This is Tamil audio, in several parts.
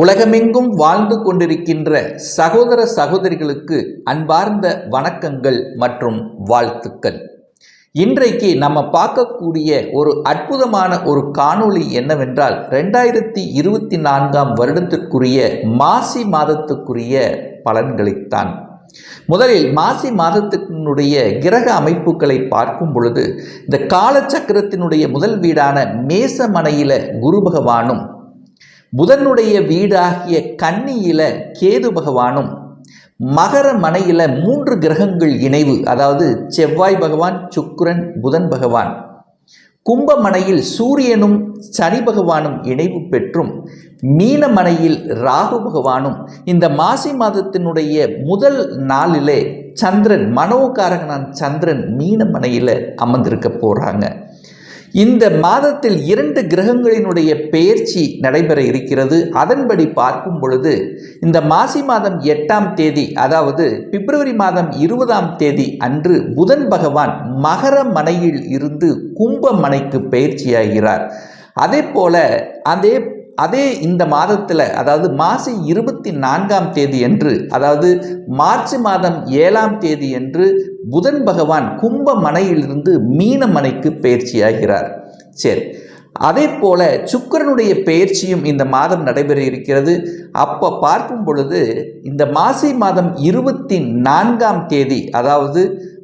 உலகமெங்கும் வாழ்ந்து கொண்டிருக்கின்ற சகோதர சகோதரிகளுக்கு அன்பார்ந்த வணக்கங்கள் மற்றும் வாழ்த்துக்கள். இன்றைக்கு நம்ம பார்க்கக்கூடிய ஒரு அற்புதமான ஒரு காணொளி என்னவென்றால் ரெண்டாயிரத்தி இருபத்தி நான்காம் வருடத்திற்குரிய மாசி மாதத்துக்குரிய பலன்களைத்தான். முதலில் மாசி மாதத்தினுடைய கிரக அமைப்புகளை பார்க்கும் பொழுது இந்த காலச்சக்கரத்தினுடைய முதல் வீடான மேசமனையில குரு பகவானும் புதனுடைய வீடாகிய கன்னியில கேது பகவானும் மகர மனையில மூன்று கிரகங்கள் இணைவு அதாவது செவ்வாய் பகவான் சுக்கிரன் புதன் பகவான். கும்பமனையில் சூரியனும் சனி பகவானும் இணைவு பெற்றும் மீனமனையில் ராகு பகவானும் இந்த மாசி மாதத்தினுடைய முதல் நாளிலே சந்திரன் மனோகாரகனான் சந்திரன் மீனமனையில் அமர்ந்திருக்க போகிறாங்க இந்த மாதத்தில் இரண்டு கிரகங்களினுடைய பெயர்ச்சி நடைபெற இருக்கிறது. அதன்படி பார்க்கும் பொழுது இந்த மாசி மாதம் எட்டாம் தேதி அதாவது பிப்ரவரி மாதம் இருபதாம் தேதி அன்று புதன் பகவான் மகர மனையில் இருந்து கும்ப மனைக்கு பயிற்சியாகிறார் அதே போல அதே அதே இந்த மாதத்தில் அதாவது மாசி இருபத்தி நான்காம் தேதி என்று அதாவது மார்ச் மாதம் ஏழாம் தேதி என்று புதன் பகவான் கும்ப மனையிலிருந்து மீன மனைக்கு பயிற்சியாகிறார். சரி அதே போல சுக்கரனுடைய பயிற்சியும் இந்த மாதம் நடைபெற இருக்கிறது. அப்போ பார்க்கும் பொழுது இந்த மாசி மாதம் இருபத்தி நான்காம் தேதி அதாவது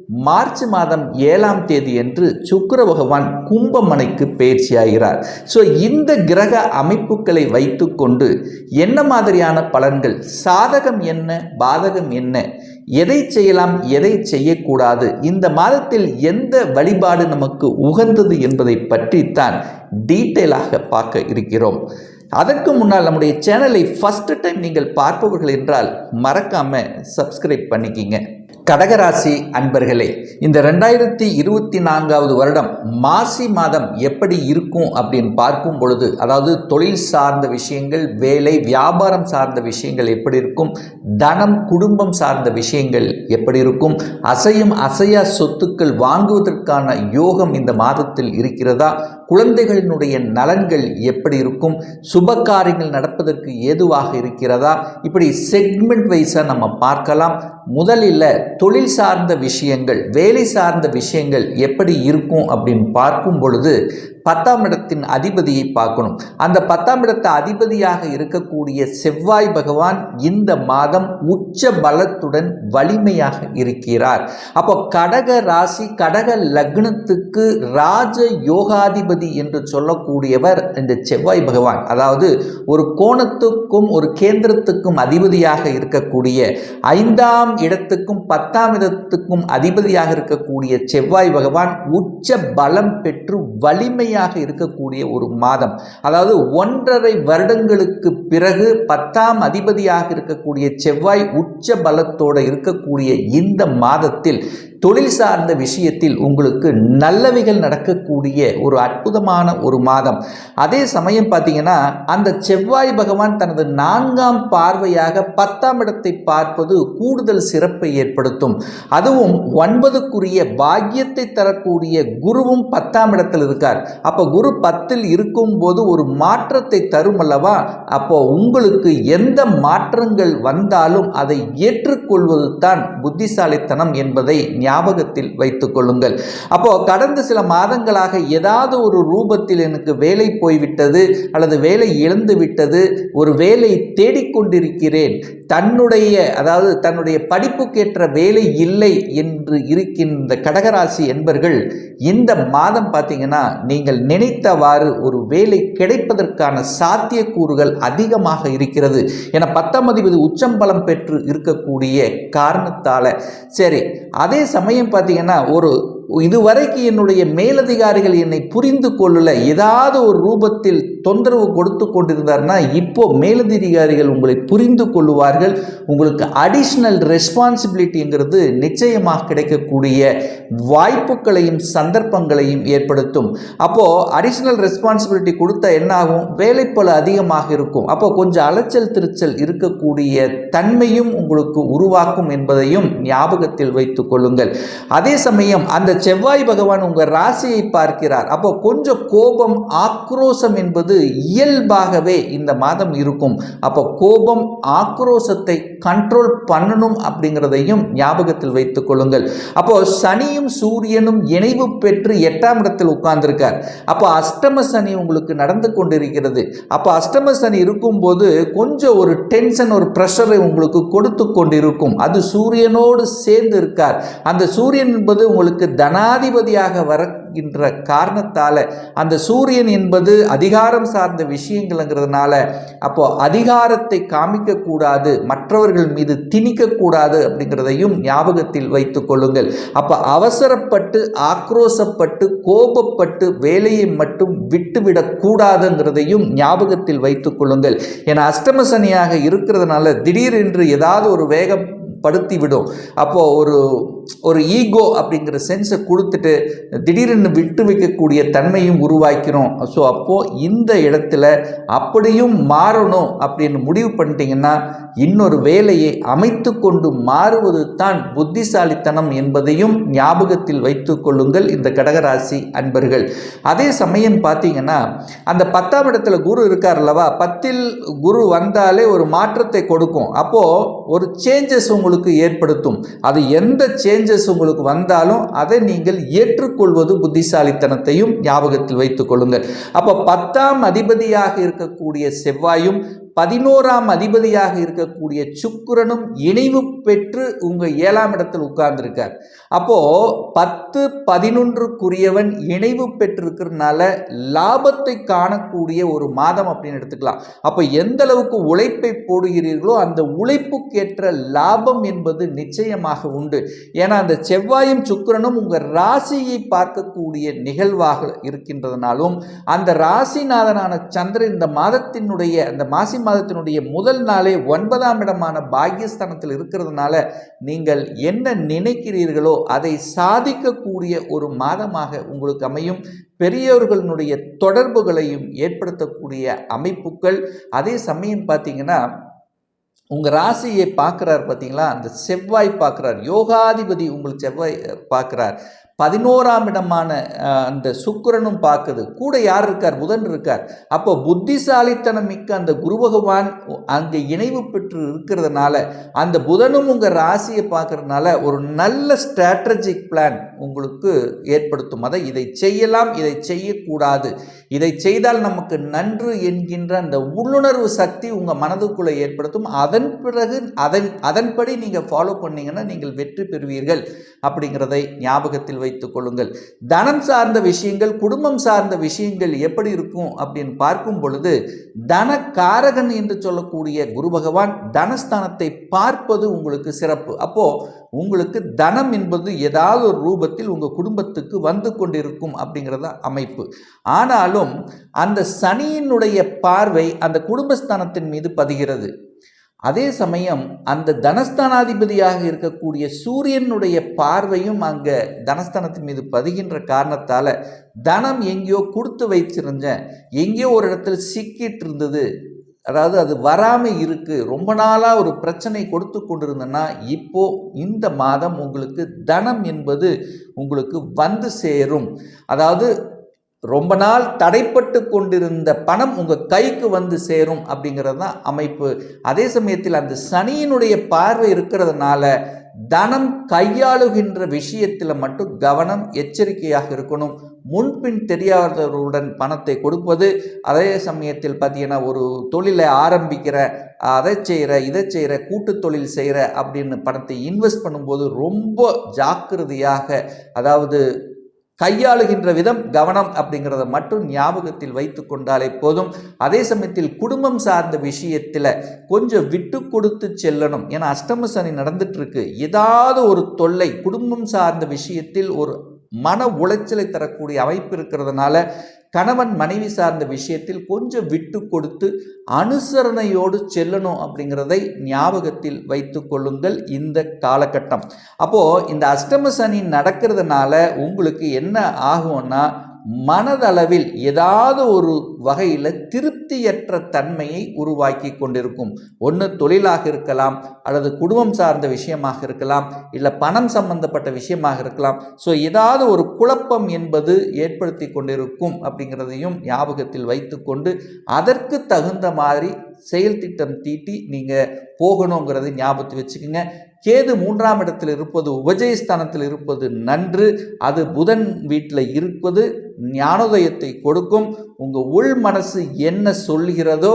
மார்ச் மாதம் ஏழாம் தேதி என்று சுக்கர பகவான் கும்பமனைக்கு பயிற்சியாகிறார். ஸோ இந்த கிரக அமைப்புகளை வைத்துக்கொண்டு என்ன மாதிரியான பலன்கள்? சாதகம் என்ன? பாதகம் என்ன? எதை செய்யலாம்? எதை செய்யக்கூடாது? இந்த மாதத்தில் எந்த வழிபாடு நமக்கு உகந்தது என்பதை பற்றித்தான் டீட்டெயிலாக பார்க்க இருக்கிறோம். அதற்கு முன்னால் நம்முடைய சேனலை ஃபஸ்ட்டு டைம் நீங்கள் பார்ப்பவர்கள் என்றால் மறக்காமல் சப்ஸ்கிரைப் பண்ணிக்கிங்க. கடகராசி அன்பர்களே இந்த ரெண்டாயிரத்தி இருபத்தி நான்காவது வருடம் மாசி மாதம் எப்படி இருக்கும் அப்படின்னு பார்க்கும் பொழுது அதாவது தொழில் சார்ந்த விஷயங்கள் வேலை வியாபாரம் சார்ந்த விஷயங்கள் எப்படி இருக்கும் தனம் குடும்பம் சார்ந்த விஷயங்கள் எப்படி இருக்கும் அசையும் அசையா சொத்துக்கள் வாங்குவதற்கான யோகம் இந்த மாதத்தில் இருக்கிறதா குழந்தைகளினுடைய நலன்கள் எப்படி இருக்கும்? சுப காரியங்கள் நடப்பதற்கு ஏதுவாக இருக்கிறதா? இப்படி செக்மெண்ட் வைஸாக நம்ம பார்க்கலாம். முதலில் தொழில் சார்ந்த விஷயங்கள் வேலை சார்ந்த விஷயங்கள் எப்படி இருக்கும் அப்படின்னு பார்க்கும் பொழுது பத்தாம் இடத்தின் அதிபதியை பார்க்கணும். அந்த பத்தாம் இடத்த அதிபதியாக இருக்கக்கூடிய செவ்வாய் பகவான் இந்த மாதம் உச்ச பலத்துடன் வலிமையாக இருக்கிறார். அப்போ கடக ராசி கடக லக்னத்துக்கு ராஜ யோகாதிபதி என்று சொல்லக்கூடியவர் இந்த செவ்வாய் பகவான். அதாவது ஒரு கோணத்துக்கும் ஒரு கேந்திரத்துக்கும் அதிபதியாக இருக்கக்கூடிய ஐந்தாம் இடத்துக்கும் பத்தாம் இடத்துக்கும் அதிபதியாக இருக்கக்கூடிய செவ்வாய் பகவான் உச்ச பலம் பெற்று வலிமை வலிமையாக இருக்கக்கூடிய ஒரு மாதம். அதாவது ஒன்றரை வருடங்களுக்கு பிறகு பத்தாம் அதிபதியாக இருக்கக்கூடிய செவ்வாய் உச்ச பலத்தோடு இருக்கக்கூடிய இந்த மாதத்தில் தொழில் சார்ந்த விஷயத்தில் உங்களுக்கு நல்லவைகள் நடக்கக்கூடிய ஒரு அற்புதமான ஒரு மாதம். அதே சமயம் பார்த்தீங்கன்னா அந்த செவ்வாய் பகவான் தனது நான்காம் பார்வையாக பத்தாம் இடத்தை பார்ப்பது கூடுதல் சிறப்பை ஏற்படுத்தும். அதுவும் ஒன்பதுக்குரிய பாக்கியத்தை தரக்கூடிய குருவும் பத்தாம் இடத்தில் இருக்கார். அப்போ குரு பத்தில் இருக்கும்போது ஒரு மாற்றத்தை தரும் அல்லவா? அப்போ உங்களுக்கு எந்த மாற்றங்கள் வந்தாலும் அதை ஏற்றுக்கொள்வது தான் புத்திசாலித்தனம் என்பதை ஞாபகத்தில் வைத்துக் கொள்ளுங்கள். அப்போ கடந்த சில மாதங்களாக ஏதாவது ஒரு ரூபத்தில் எனக்கு வேலை போய்விட்டது அல்லது வேலை இழந்து விட்டது ஒரு வேலை தேடிக்கொண்டிருக்கிறேன் தன்னுடைய அதாவது தன்னுடைய படிப்புக்கேற்ற வேலை இல்லை என்று இருக்கின்ற கடகராசி என்பர்கள் இந்த மாதம் பார்த்தீங்கன்னா நீங்கள் நினைத்தவாறு ஒரு வேலை கிடைப்பதற்கான சாத்தியக்கூறுகள் அதிகமாக இருக்கிறது. என பத்தாம் அதிபதி உச்சம்பலம் பெற்று இருக்கக்கூடிய காரணத்தால். சரி அதே சமயம் சமயம் பார்த்தீங்கன்னா ஒரு இதுவரைக்கு என்னுடைய மேலதிகாரிகள் என்னை புரிந்து கொள்ளல. ஏதாவது ஒரு ரூபத்தில் தொந்தரவு கொடுத்து கொண்டிருந்தார்னா இப்போ மேலதிகாரிகள் உங்களை புரிந்து கொள்ளுவார்கள். உங்களுக்கு அடிஷ்னல் ரெஸ்பான்சிபிலிட்டிங்கிறது நிச்சயமாக கிடைக்கக்கூடிய வாய்ப்புகளையும் சந்தர்ப்பங்களையும் ஏற்படுத்தும். அப்போது அடிஷ்னல் ரெஸ்பான்சிபிலிட்டி கொடுத்தா என்ன ஆகும் வேலைப்பளு அதிகமாக இருக்கும். அப்போ கொஞ்சம் அலைச்சல் திருச்சல் இருக்கக்கூடிய தன்மையும் உங்களுக்கு உருவாக்கும் என்பதையும் ஞாபகத்தில் வைத்துக் கொள்ளுங்கள். அதே சமயம் அந்த செவ்வாய் பகவான் உங்கள் ராசியை பார்க்கிறார். அப்போ கொஞ்சம் கோபம் ஆக்ரோஷம் என்பது இயல்பாகவே இந்த மாதம் இருக்கும். அப்போ கோபம் ஆக்ரோஷத்தை கண்ட்ரோல் பண்ணணும் அப்படிங்கிறதையும் ஞாபகத்தில் வைத்துக் கொள்ளுங்கள். அப்போ சனியும் சூரியனும் இணைவு பெற்று எட்டாம் இடத்தில் உட்கார்ந்திருக்கார். அப்போ அஷ்டம சனி உங்களுக்கு நடந்து கொண்டிருக்கிறது. அப்போ அஷ்டம சனி இருக்கும்போது கொஞ்சம் ஒரு டென்ஷன் ஒரு ப்ரெஷரை உங்களுக்கு கொடுத்து கொண்டிருக்கும். அது சூரியனோடு சேர்ந்து இருக்கார். அந்த சூரியன் என்பது உங்களுக்கு ஜனாதிபதியாக வருகின்ற காரணத்தால் அந்த சூரியன் என்பது அதிகாரம் சார்ந்த விஷயங்கள்ங்கிறதுனால அப்போ அதிகாரத்தை காமிக்கக்கூடாது மற்றவர்கள் மீது திணிக்கக்கூடாது அப்படிங்கிறதையும் ஞாபகத்தில் வைத்து கொள்ளுங்கள். அப்போ அவசரப்பட்டு ஆக்ரோசப்பட்டு கோபப்பட்டு வேலையை மட்டும் விட்டுவிடக்கூடாதுங்கிறதையும் ஞாபகத்தில் வைத்து கொள்ளுங்கள். ஏன்னா அஷ்டம சனியாக இருக்கிறதுனால திடீரென்று ஏதாவது ஒரு வேகம் படுத்திவிடும். அப்போது ஒரு ஒரு ஈகோ அப்படிங்கிற சென்ஸை கொடுத்துட்டு திடீரென்று விட்டு வைக்கக்கூடிய தன்மையும் உருவாக்கிறோம். ஸோ அப்போது இந்த இடத்துல அப்படியும் மாறணும் அப்படின்னு முடிவு பண்ணிட்டீங்கன்னா இன்னொரு வேலையை அமைத்து கொண்டு மாறுவது தான் புத்திசாலித்தனம் என்பதையும் ஞாபகத்தில் வைத்து கொள்ளுங்கள் இந்த கடகராசி அன்பர்கள். அதே சமயம் பார்த்தீங்கன்னா அந்த பத்தாம் இடத்துல குரு இருக்கார் அல்லவா? பத்தில் குரு வந்தாலே ஒரு மாற்றத்தை கொடுக்கும். அப்போது ஒரு சேஞ்சஸ் உங்களுக்கு ஏற்படுத்தும். அது எந்த சேஞ்சஸ் உங்களுக்கு வந்தாலும் அதை நீங்கள் ஏற்றுக்கொள்வது புத்திசாலித்தனத்தையும் ஞாபகத்தில் வைத்துக் கொள்ளுங்கள். அப்போ பத்தாம் அதிபதியாக இருக்கக்கூடிய செவ்வாயும் பதினோராம் அதிபதியாக இருக்கக்கூடிய சுக்கிரனும் இணைவு பெற்று உங்க ஏழாம் இடத்தில் உட்கார்ந்துருக்கார். அப்போ பத்து பதினொன்றுக்குரியவன் இணைவு பெற்றிருக்கிறதுனால லாபத்தை காணக்கூடிய ஒரு மாதம் அப்படின்னு எடுத்துக்கலாம். அப்போ எந்த அளவுக்கு உழைப்பை போடுகிறீர்களோ அந்த உழைப்புக்கேற்ற லாபம் என்பது நிச்சயமாக உண்டு. ஏன்னா அந்த செவ்வாயும் சுக்கிரனும் உங்க ராசியை பார்க்கக்கூடிய நிகழ்வாக இருக்கின்றதுனாலும் அந்த ராசிநாதனான சந்திரன் இந்த மாதத்தினுடைய அந்த மாசி மாதத்தினுடைய முதல் நாளே ஒன்பதாம் இடமான பாக்கியஸ்தானத்தில் இருக்கிறதுனால நீங்கள் என்ன நினைக்கிறீர்களோ அதை சாதிக்கக்கூடிய ஒரு மாதமாக உங்களுக்கு அமையும். பெரியவர்களுடைய தொடர்புகளையும் ஏற்படுத்தக்கூடிய அமைப்புகள். அதே சமயம் பார்த்தீங்கன்னா உங்கள் ராசியை பார்க்குறார் பார்த்தீங்களா? அந்த செவ்வாய் பார்க்குறார். யோகாதிபதி உங்களுக்கு செவ்வாய் பார்க்குறார். பதினோராம் இடமான அந்த சுக்கிரனும் பார்க்குது. கூட யார் இருக்கார்? புதன் இருக்கார். அப்போ புத்திசாலித்தனம் மிக்க அந்த குரு பகவான் அங்கே இணைவு பெற்று இருக்கிறதுனால அந்த புதனும் உங்கள் ராசியை பார்க்கறதுனால ஒரு நல்ல ஸ்ட்ராட்டஜிக் பிளான் உங்களுக்கு ஏற்படுத்தும். அதை இதை செய்யலாம் இதை செய்யக்கூடாது. இதை செய்தால் நமக்கு நன்று என்கின்ற அந்த உள்ளுணர்வு சக்தி உங்கள் மனதுக்குள்ளே ஏற்படுத்தும். அதன் பிறகு அதன் அதன்படி நீங்கள் ஃபாலோ பண்ணீங்கன்னா நீங்கள் வெற்றி பெறுவீர்கள். அப்படிங்கிறதை ஞாபகத்தில் வைத்துக் கொள்ளுங்கள். தனம் சார்ந்த விஷயங்கள் குடும்பம் சார்ந்த விஷயங்கள் எப்படி இருக்கும் அப்படின்னு பார்க்கும் பொழுது தன காரகன் என்று சொல்லக்கூடிய குரு பகவான் தனஸ்தானத்தை பார்ப்பது உங்களுக்கு சிறப்பு. அப்போ உங்களுக்கு தனம் என்பது ஏதாவது ஒரு ரூபத்தில் உங்கள் குடும்பத்துக்கு வந்து கொண்டிருக்கும் அப்படிங்கிறத அமைப்பு. ஆனாலும் அந்த சனியினுடைய பார்வை அந்த குடும்பஸ்தானத்தின் மீது பதிகிறது. அதே சமயம் அந்த தனஸ்தானாதிபதியாக இருக்கக்கூடிய சூரியனுடைய பார்வையும் அங்கே தனஸ்தானத்தின் மீது பதிகின்ற காரணத்தால் தனம் எங்கேயோ கொடுத்து வைச்சிருந்தேன் எங்கேயோ ஒரு இடத்துல சிக்கிட்டு இருந்தது. அதாவது அது வராமல் இருக்குது ரொம்ப நாளாக ஒரு பிரச்சனை கொடுத்து கொண்டிருந்தேன்னா இப்போது இந்த மாதம் உங்களுக்கு தனம் என்பது உங்களுக்கு வந்து சேரும். அதாவது ரொம்ப நாள் தடைப்பட்டு கொண்டிருந்த பணம் உங்கள் கைக்கு வந்து சேரும் அப்படிங்கிறது தான் அமைப்பு. அதே சமயத்தில் அந்த சனியினுடைய பார்வை இருக்கிறதுனால தனம் கையாளுகின்ற விஷயத்தில் மட்டும் கவனம் எச்சரிக்கையாக இருக்கணும். முன்பின் தெரியாதவர்களுடன் பணத்தை கொடுப்பது அதே சமயத்தில் பார்த்தீங்கன்னா ஒரு தொழிலை ஆரம்பிக்கிற அதை செய்கிற இதை செய்கிற கூட்டு தொழில் செய்கிற அப்படின்னு பணத்தை இன்வெஸ்ட் பண்ணும்போது ரொம்ப ஜாக்கிரதையாக அதாவது கையாளுகின்ற விதம் கவனம் அப்படிங்கிறத மட்டும் ஞாபகத்தில் வைத்து கொண்டாலே போதும். அதே சமயத்தில் குடும்பம் சார்ந்த விஷயத்தில் கொஞ்சம் விட்டு கொடுத்து செல்லணும். ஏன்னா அஷ்டம சனி நடந்துட்டு இருக்கு ஏதாவது ஒரு தொல்லை குடும்பம் சார்ந்த விஷயத்தில் ஒரு மன உளைச்சலை தரக்கூடிய அமைப்பு இருக்கிறதுனால கணவன் மனைவி சார்ந்த விஷயத்தில் கொஞ்சம் விட்டு கொடுத்து அனுசரணையோடு செல்லணும் அப்படிங்கிறதை ஞாபகத்தில் வைத்து கொள்ளுங்கள் இந்த காலகட்டம். அப்போது இந்த அஷ்டம சனி நடக்கிறதுனால உங்களுக்கு என்ன ஆகும்னா மனதளவில் ஏதாவது ஒரு வகையில் திருப்தியற்ற தன்மையை உருவாக்கி கொண்டிருக்கும். ஒன்று தொழிலாக இருக்கலாம் அல்லது குடும்பம் சார்ந்த விஷயமாக இருக்கலாம் இல்லை பணம் சம்பந்தப்பட்ட விஷயமாக இருக்கலாம். ஸோ ஏதாவது ஒரு குழப்பம் என்பது ஏற்படுத்தி கொண்டிருக்கும் அப்படிங்கிறதையும் ஞாபகத்தில் வைத்துக்கொண்டு அதற்கு தகுந்த மாதிரி செயல் திட்டம் தீட்டி நீங்கள் போகணுங்கிறதை ஞாபகத்தை வச்சுக்கோங்க. கேது மூன்றாம் இடத்தில் இருப்பது உபஜயஸ்தானத்தில் இருப்பது நன்று. அது புதன் வீட்டில் இருப்பது ஞானோதயத்தை கொடுக்கும். உங்கள் உள் மனசு என்ன சொல்கிறதோ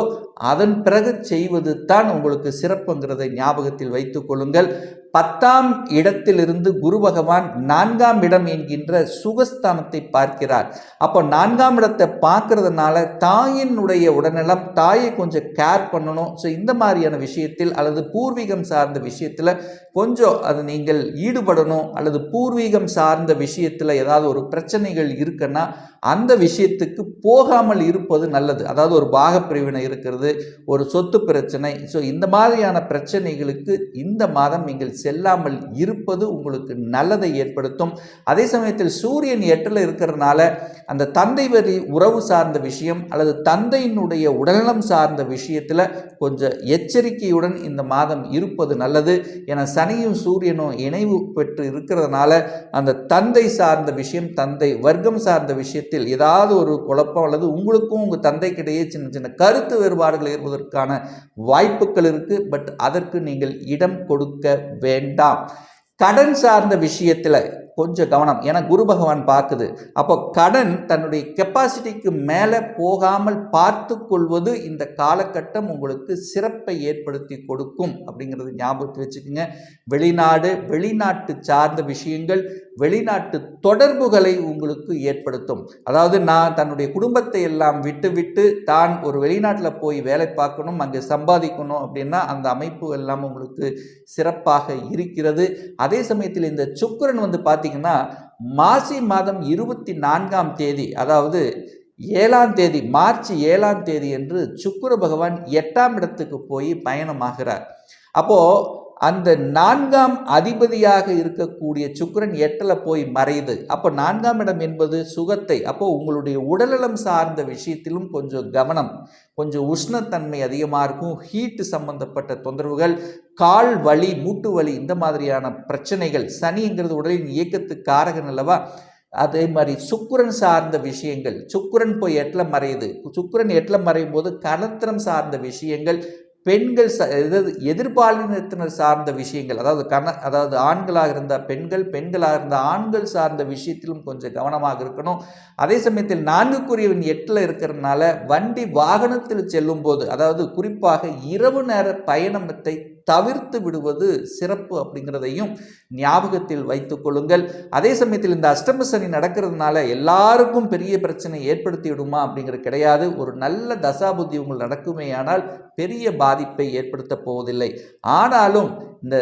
அதன் பிறகு செய்வது தான் உங்களுக்கு சிறப்புங்கிறதை ஞாபகத்தில் வைத்துக் கொள்ளுங்கள். பத்தாம் இடத்திலிருந்து குரு பகவான் நான்காம் இடம் என்கின்ற சுகஸ்தானத்தை பார்க்கிறார். அப்போ நான்காம் இடத்தை பார்க்கறதுனால தாயினுடைய உடல்நலம் தாயை கொஞ்சம் கேர் பண்ணணும். ஸோ இந்த மாதிரியான விஷயத்தில் அல்லது பூர்வீகம் சார்ந்த விஷயத்தில் கொஞ்சம் அது நீங்கள் ஈடுபடணும் அல்லது பூர்வீகம் சார்ந்த விஷயத்தில் ஏதாவது ஒரு பிரச்சனைகள் இருக்குன்னா அந்த விஷயத்துக்கு போகாமல் இருப்பது நல்லது. அதாவது ஒரு பாகப்பிரிவினை இருக்கிறது ஒரு சொத்து பிரச்சனை. ஸோ இந்த மாதிரியான பிரச்சனைகளுக்கு இந்த மாதம் நீங்கள் செல்லாமல் இருப்பது உங்களுக்கு நல்லதை ஏற்படுத்தும். அதே சமயத்தில் சூரியன் எட்டில் இருக்கிறதுனால அந்த தந்தை வரி உறவு சார்ந்த விஷயம் அல்லது தந்தையினுடைய உடல்நலம் சார்ந்த விஷயத்தில் கொஞ்சம் எச்சரிக்கையுடன் இந்த மாதம் இருப்பது நல்லது. என சனியும் சூரியனும் இணைவு பெற்று இருக்கிறதுனால அந்த தந்தை சார்ந்த விஷயம் தந்தை வர்க்கம் சார்ந்த விஷயத்தில் ஏதாவது ஒரு குழப்பம் அல்லது உங்களுக்கும் உங்கள் தந்தைக்கிடையே சின்ன சின்ன கருத்து வேறுபாடுகள் ஏற்பதற்கான வாய்ப்புகள் இருக்குது பட் அதற்கு நீங்கள் இடம் கொடுக்க வேண்டாம். கடன் சார்ந்த விஷயத்தில் கொஞ்சம் கவனம். ஏன்னா குரு பகவான் பார்க்குது. அப்போ கடன் தன்னுடைய கெப்பாசிட்டிக்கு மேலே போகாமல் பார்த்து கொள்வது இந்த காலகட்டம் உங்களுக்கு சிறப்பை ஏற்படுத்தி கொடுக்கும் அப்படிங்கிறது ஞாபகத்தை வச்சுக்கோங்க. வெளிநாடு வெளிநாட்டு சார்ந்த விஷயங்கள் வெளிநாட்டு தொடர்புகளை உங்களுக்கு ஏற்படுத்தும். அதாவது நான் தன்னுடைய குடும்பத்தை எல்லாம் விட்டுவிட்டு தான் ஒரு வெளிநாட்டில் போய் வேலை பார்க்கணும் அங்கே சம்பாதிக்கணும் அப்படின்னா அந்த அமைப்பு எல்லாம் உங்களுக்கு சிறப்பாக இருக்கிறது. அதே சமயத்தில் இந்த சுக்கிரன் வந்து பார்த்து பார்த்தீங்கன்னா மாசி மாதம் இருபத்தி நான்காம் தேதி அதாவது ஏழாம் தேதி மார்ச் ஏழாம் தேதி என்று சுக்குர பகவான் எட்டாம் இடத்துக்கு போய் பயணமாகிறார். அப்போது அந்த நான்காம் அதிபதியாக இருக்கக்கூடிய சுக்கரன் எட்டில் போய் மறையுது. அப்போ நான்காம் இடம் என்பது சுகத்தை அப்போ உங்களுடைய உடல்நலம் சார்ந்த விஷயத்திலும் கொஞ்சம் கவனம் கொஞ்சம் உஷ்ணத்தன்மை அதிகமாக இருக்கும். ஹீட்டு சம்பந்தப்பட்ட தொந்தரவுகள் கால் வலி மூட்டு வலி இந்த மாதிரியான பிரச்சனைகள் சனிங்கிறது உடலின் இயக்கத்துக்கு காரகன் அல்லவா? அதே மாதிரி சுக்குரன் சார்ந்த விஷயங்கள் சுக்கிரன் போய் எட்டில் மறையுது. சுக்கிரன் எட்டில் மறையும் போது கலத்திரம் சார்ந்த விஷயங்கள் பெண்கள் ச எதாவது எதிர்பாலினத்தினர் சார்ந்த விஷயங்கள் அதாவது கண அதாவது ஆண்களாக இருந்தால் பெண்கள் பெண்களாக இருந்தால் ஆண்கள் சார்ந்த விஷயத்திலும் கொஞ்சம் கவனமாக இருக்கணும். அதே சமயத்தில் நான்குக்குரியவன் எட்டில் இருக்கிறதுனால வண்டி வாகனத்தில் செல்லும்போது அதாவது குறிப்பாக இரவு நேர பயணத்தை தவிர்த்து விடுவது சிறப்பு அப்படிங்கிறதையும் ஞாபகத்தில் வைத்துக் கொள்ளுங்கள். அதே சமயத்தில் இந்த அஷ்டம சனி நடக்கிறதுனால எல்லாருக்கும் பெரிய பிரச்சனை ஏற்படுத்தி விடுமா அப்படிங்கிறது கிடையாது. ஒரு நல்ல தசாபுத்தி உங்கள் நடக்குமேயானால் பெரிய பாதிப்பை ஏற்படுத்த போவதில்லை. ஆனாலும் இந்த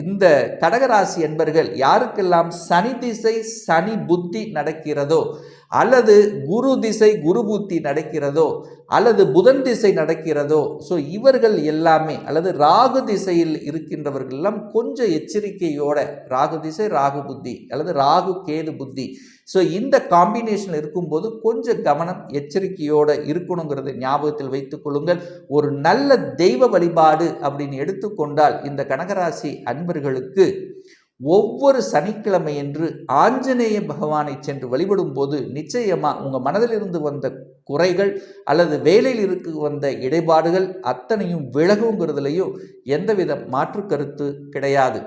இந்த கடகராசி என்பர்கள் யாருக்கெல்லாம் சனி திசை சனி புத்தி நடக்கிறதோ அல்லது குரு திசை குரு புத்தி நடக்கிறதோ அல்லது புதன் திசை நடக்கிறதோ ஸோ இவர்கள் எல்லாமே அல்லது ராகு திசையில் இருக்கின்றவர்கள் எல்லாம் கொஞ்சம் எச்சரிக்கையோட ராகு திசை ராகு புத்தி அல்லது ராகு கேது புத்தி ஸோ இந்த காம்பினேஷன் இருக்கும்போது கொஞ்சம் கவனம் எச்சரிக்கையோடு இருக்கணுங்கிறத ஞாபகத்தில் வைத்துக் கொள்ளுங்கள். ஒரு நல்ல தெய்வ வழிபாடு அப்படின்னு எடுத்துக்கொண்டால் இந்த கனகராசி அன்பர்களுக்கு ஒவ்வொரு சனிக்கிழமை என்று ஆஞ்சநேய பகவானை சென்று வழிபடும் போது நிச்சயமாக உங்கள் மனதிலிருந்து வந்த குறைகள் அல்லது வேலையில் இருக்கு வந்த இடைபாடுகள் அத்தனையும் விலகுங்கிறதுலையும் எந்தவித மாற்று கருத்து கிடையாது.